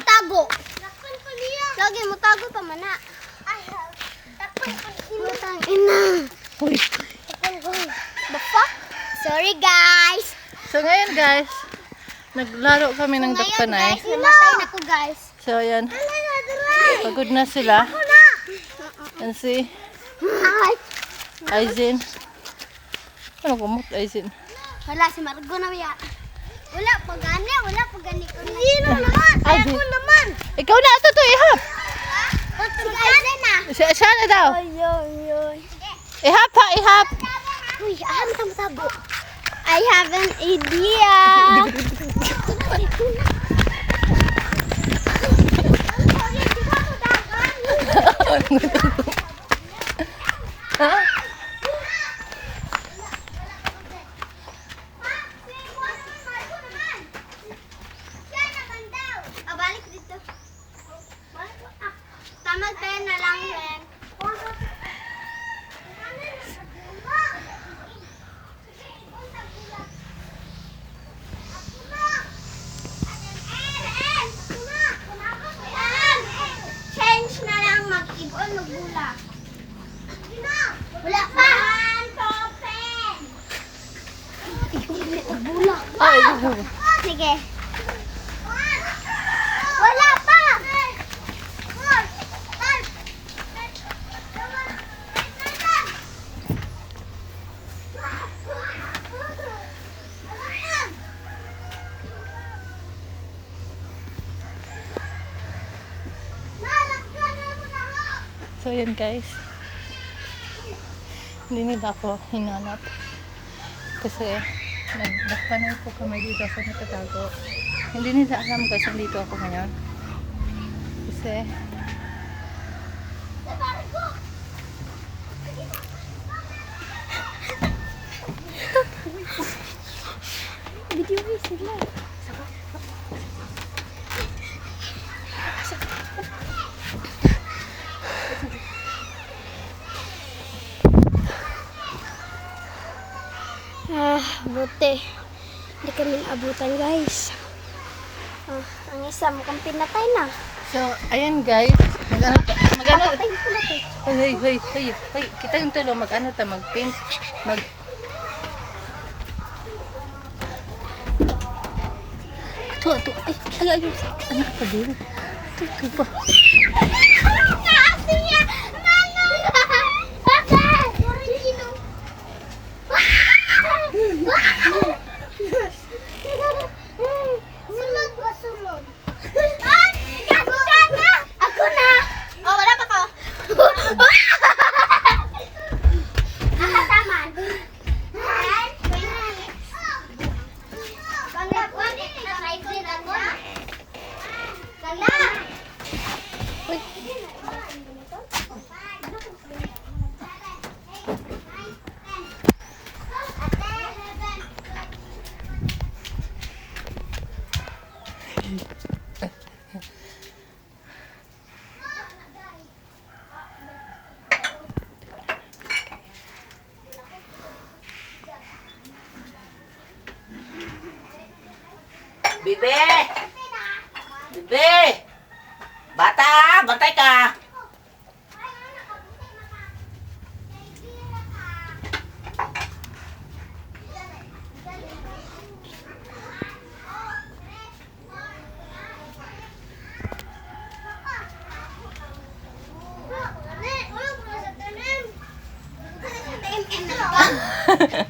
Tago. Lagi mo tago pa mana. Utang ina. Uy. The fuck? Sorry guys. So ngayon guys, naglaro kami ng dakpanay. guys, namatay na ko guys. So ayan, pagod na sila. And si Ay. Aizen. Ano kumot Aizen? Wala si Margo na ya. Wala pa gani, wala pa gani ko. Sino naman? Ay, Ako naman. Ikaw na ito to ihap. Si Aizen na. Siya, siya na daw. Ay, ay. Ihap ha, ihap. Uy, ahan ka matago. I have an idea. Ha? Ah, balik dito. Ah, Tamag pen na lang, Ren. Change na lang mag-ibon, magbula. Wala pa! Magbula. Ay, Sige. Wala pa! So yun guys. Hindi nila ako hinanap. Kasi nagdakpanay po kami dito sa nakatago. Hindi nila alam guys, nandito ako ngayon. Kasi Video sila. Ah, buti. Hindi kami naabutan, guys. Ah, ang isa mukhang pinatay na. So, ayan guys. Mag-ano ta? Mag-ano? Patay na to. Ay, ay, ay, ay. Kita yung tulo. Mag-ano ta? Mag-paint. Mag... Ito, ito. Ay, ay, ay. Ano ka din? Ito, ito pa. Bibe! Bibe! Bata, bantay ka! ハハハハ!